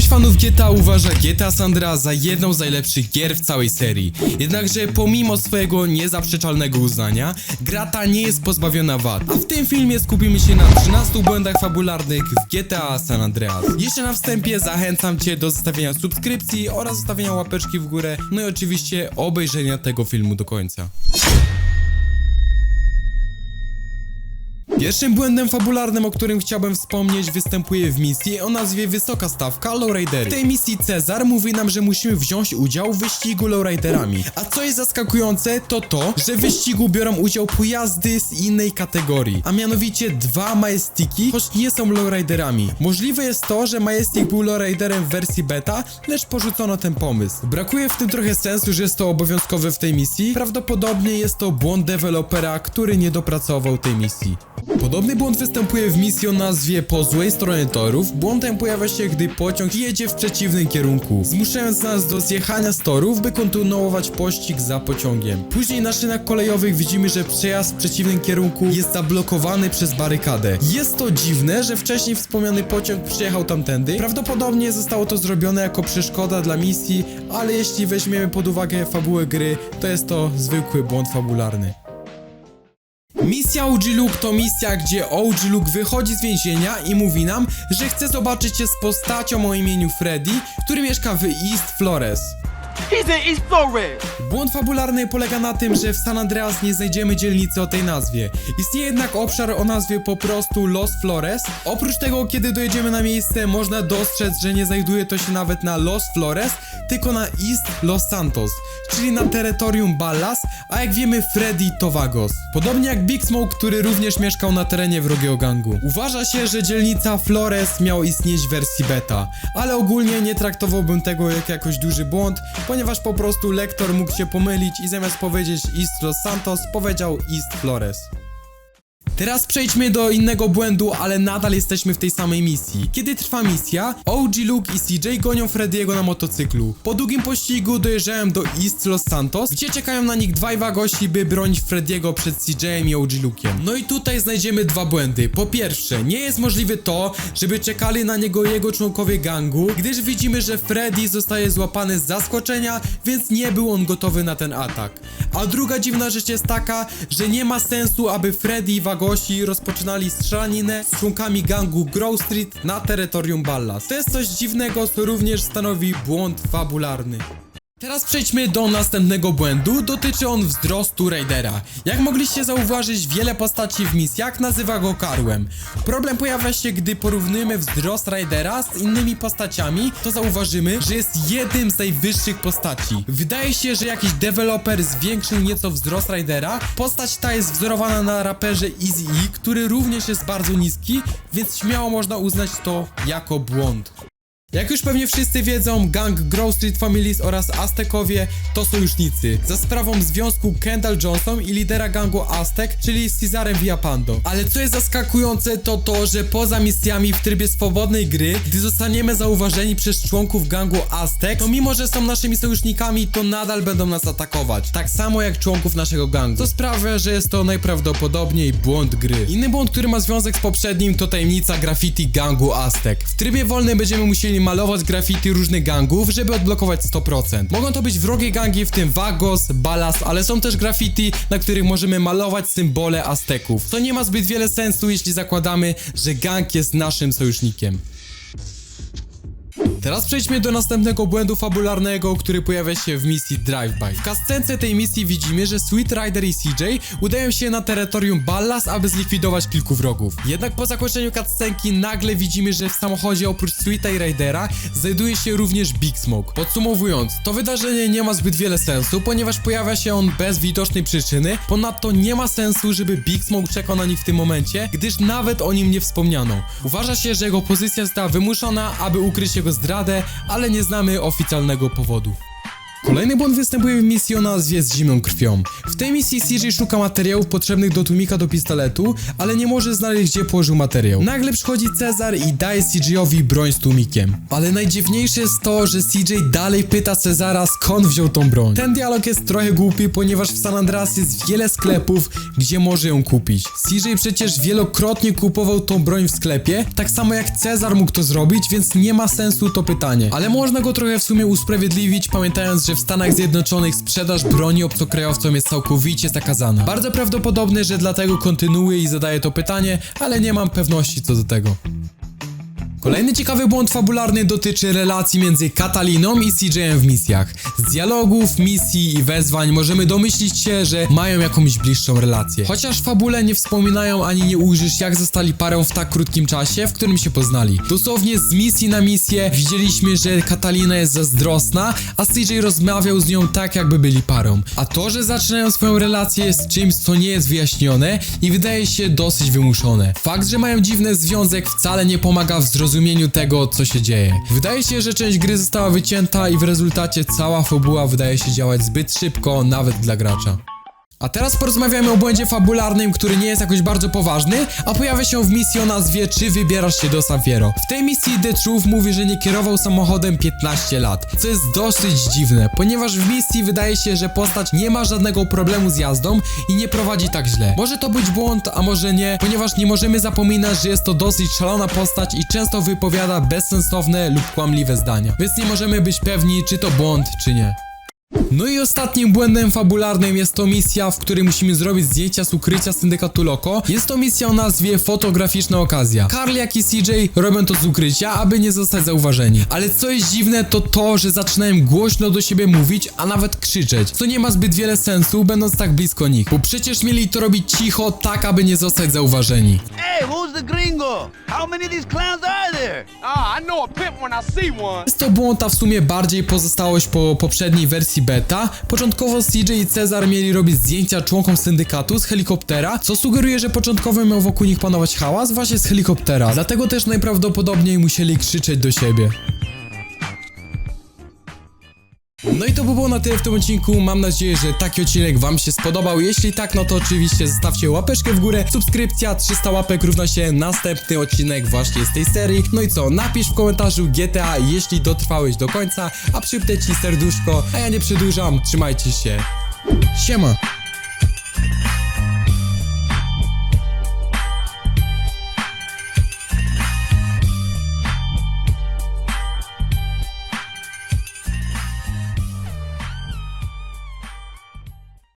Większość fanów GTA uważa GTA San Andreas za jedną z najlepszych gier w całej serii. Jednakże pomimo swojego niezaprzeczalnego uznania, gra ta nie jest pozbawiona wad. A w tym filmie skupimy się na 13 błędach fabularnych w GTA San Andreas. Jeszcze na wstępie zachęcam Cię do zostawienia subskrypcji oraz zostawienia łapeczki w górę, no i oczywiście obejrzenia tego filmu do końca. Pierwszym błędem fabularnym, o którym chciałbym wspomnieć, występuje w misji o nazwie Wysoka Stawka Lowridery. W tej misji Cezar mówi nam, że musimy wziąć udział w wyścigu lowriderami. A co jest zaskakujące, to to, że w wyścigu biorą udział pojazdy z innej kategorii, a mianowicie dwa Majestiki, choć nie są lowriderami. Możliwe jest to, że Majestic był lowriderem w wersji beta, lecz porzucono ten pomysł. Brakuje w tym trochę sensu, że jest to obowiązkowe w tej misji. Prawdopodobnie jest to błąd dewelopera, który nie dopracował tej misji. Podobny błąd występuje w misji o nazwie Po złej stronie torów. Błąd ten pojawia się, gdy pociąg jedzie w przeciwnym kierunku, zmuszając nas do zjechania z torów, by kontynuować pościg za pociągiem. Później na szynach kolejowych widzimy, że przejazd w przeciwnym kierunku jest zablokowany przez barykadę. Jest to dziwne, że wcześniej wspomniany pociąg przyjechał tamtędy. Prawdopodobnie zostało to zrobione jako przeszkoda dla misji, ale jeśli weźmiemy pod uwagę fabułę gry, to jest to zwykły błąd fabularny. Misja OG Luke to misja, gdzie OG Luke wychodzi z więzienia i mówi nam, że chce zobaczyć się z postacią o imieniu Freddy, który mieszka w East Flores. Błąd fabularny polega na tym, że w San Andreas nie znajdziemy dzielnicy o tej nazwie. Istnieje jednak obszar o nazwie po prostu Los Flores. Oprócz tego, kiedy dojedziemy na miejsce, można dostrzec, że nie znajduje to się nawet na Los Flores, tylko na East Los Santos, czyli na terytorium Ballas, a jak wiemy Freddy to Vagos. Podobnie jak Big Smoke, który również mieszkał na terenie wrogiego gangu. Uważa się, że dzielnica Flores miał istnieć w wersji beta, ale ogólnie nie traktowałbym tego jak jakoś duży błąd, ponieważ po prostu lektor mógł się pomylić i zamiast powiedzieć East Los Santos powiedział East Flores. Teraz przejdźmy do innego błędu, ale nadal jesteśmy w tej samej misji. Kiedy trwa misja, OG Luke i CJ gonią Freddy'ego na motocyklu. Po długim pościgu dojeżdżają do East Los Santos, gdzie czekają na nich dwaj wagosi, by bronić Freddy'ego przed CJ'em i OG Luke'iem. No i tutaj znajdziemy dwa błędy. Po pierwsze, nie jest możliwe to, żeby czekali na niego jego członkowie gangu, gdyż widzimy, że Freddy zostaje złapany z zaskoczenia, więc nie był on gotowy na ten atak. A druga dziwna rzecz jest taka, że nie ma sensu, aby Freddy i wagosi rozpoczynali strzelaninę z członkami gangu Grove Street na terytorium Ballas. To jest coś dziwnego, co również stanowi błąd fabularny. Teraz przejdźmy do następnego błędu, dotyczy on wzrostu Raidera. Jak mogliście zauważyć, wiele postaci w misjach nazywa go karłem. Problem pojawia się, gdy porównujemy wzrost Raidera z innymi postaciami, to zauważymy, że jest jednym z najwyższych postaci. Wydaje się, że jakiś deweloper zwiększył nieco wzrost Raidera. Postać ta jest wzorowana na raperze Easy E, który również jest bardzo niski, więc śmiało można uznać to jako błąd. Jak już pewnie wszyscy wiedzą, gang Grove Street Families oraz Aztekowie to sojusznicy. Za sprawą związku Kendall Johnson i lidera gangu Aztek, czyli z Cezarem Villapando. Ale co jest zaskakujące to to, że poza misjami w trybie swobodnej gry, gdy zostaniemy zauważeni przez członków gangu Aztek, to mimo, że są naszymi sojusznikami, to nadal będą nas atakować. Tak samo jak członków naszego gangu. To sprawia, że jest to najprawdopodobniej błąd gry. Inny błąd, który ma związek z poprzednim, to tajemnica graffiti gangu Aztek. W trybie wolnym będziemy musieli malować graffiti różnych gangów, żeby odblokować 100%. Mogą to być wrogie gangi, w tym Vagos, Ballas, ale są też graffiti, na których możemy malować symbole Azteków. To nie ma zbyt wiele sensu, jeśli zakładamy, że gang jest naszym sojusznikiem. Teraz przejdźmy do następnego błędu fabularnego, który pojawia się w misji Drive-By. W kascence tej misji widzimy, że Sweet Rider i CJ udają się na terytorium Ballas, aby zlikwidować kilku wrogów. Jednak po zakończeniu cutscenki nagle widzimy, że w samochodzie oprócz Sweeta i Ridera znajduje się również Big Smoke. Podsumowując, to wydarzenie nie ma zbyt wiele sensu, ponieważ pojawia się on bez widocznej przyczyny, ponadto nie ma sensu, żeby Big Smoke czekał na nich w tym momencie, gdyż nawet o nim nie wspomniano. Uważa się, że jego pozycja została wymuszona, aby ukryć jego zdradę, ale nie znamy oficjalnego powodu. Kolejny błąd występuje w misji o nazwie z zimną krwią. W tej misji CJ szuka materiałów potrzebnych do tłumika do pistoletu, ale nie może znaleźć gdzie położył materiał. Nagle przychodzi Cezar i daje CJ-owi broń z tłumikiem. Ale najdziwniejsze jest to, że CJ dalej pyta Cezara skąd wziął tą broń. Ten dialog jest trochę głupi, ponieważ w San Andreas jest wiele sklepów, gdzie może ją kupić. CJ przecież wielokrotnie kupował tą broń w sklepie, tak samo jak Cezar mógł to zrobić, więc nie ma sensu to pytanie. Ale można go trochę w sumie usprawiedliwić, pamiętając, że w Stanach Zjednoczonych sprzedaż broni obcokrajowcom jest całkowicie zakazana. Bardzo prawdopodobne, że dlatego kontynuuje i zadaje to pytanie, ale nie mam pewności co do tego. Kolejny ciekawy błąd fabularny dotyczy relacji między Kataliną i CJ-em w misjach. Z dialogów, misji i wezwań możemy domyślić się, że mają jakąś bliższą relację. Chociaż fabule nie wspominają ani nie ujrzysz jak zostali parą w tak krótkim czasie, w którym się poznali. Dosłownie z misji na misję widzieliśmy, że Katalina jest zazdrosna, a CJ rozmawiał z nią tak jakby byli parą. A to, że zaczynają swoją relację jest czymś, co nie jest wyjaśnione i wydaje się dosyć wymuszone. Fakt, że mają dziwny związek wcale nie pomaga w zrozumieniu tego, co się dzieje. Wydaje się, że część gry została wycięta i w rezultacie cała fabuła wydaje się działać zbyt szybko, nawet dla gracza. A teraz porozmawiamy o błędzie fabularnym, który nie jest jakoś bardzo poważny, a pojawia się w misji o nazwie Czy wybierasz się do Safiero? W tej misji The Truth mówi, że nie kierował samochodem 15 lat, co jest dosyć dziwne, ponieważ w misji wydaje się, że postać nie ma żadnego problemu z jazdą i nie prowadzi tak źle. Może to być błąd, a może nie, ponieważ nie możemy zapominać, że jest to dosyć szalona postać i często wypowiada bezsensowne lub kłamliwe zdania, więc nie możemy być pewni, czy to błąd, czy nie. No i ostatnim błędem fabularnym jest to misja, w której musimy zrobić zdjęcia z ukrycia syndykatu Loco. Jest to misja o nazwie Fotograficzna Okazja. Carl jak i CJ robią to z ukrycia, aby nie zostać zauważeni. Ale co jest dziwne to to, że zaczynają głośno do siebie mówić, a nawet krzyczeć, co nie ma zbyt wiele sensu, będąc tak blisko nich. Bo przecież mieli to robić cicho, tak aby nie zostać zauważeni. Who's the gringo? How many of these clowns are there? Ah, I know a pimp when I see one. Jest to błąd, a w sumie bardziej pozostałość po poprzedniej wersji beta. Początkowo CJ i Cezar mieli robić zdjęcia członkom syndykatu z helikoptera, co sugeruje, że początkowo miał wokół nich panować hałas właśnie z helikoptera. Dlatego też najprawdopodobniej musieli krzyczeć do siebie. No i to by było na tyle w tym odcinku. Mam nadzieję, że taki odcinek Wam się spodobał. Jeśli tak, no to oczywiście zostawcie łapeczkę w górę. Subskrypcja 300 łapek równa się następny odcinek właśnie z tej serii. No i co, napisz w komentarzu GTA, jeśli dotrwałeś do końca, a przypnę Ci serduszko. A ja nie przedłużam, trzymajcie się. Siema!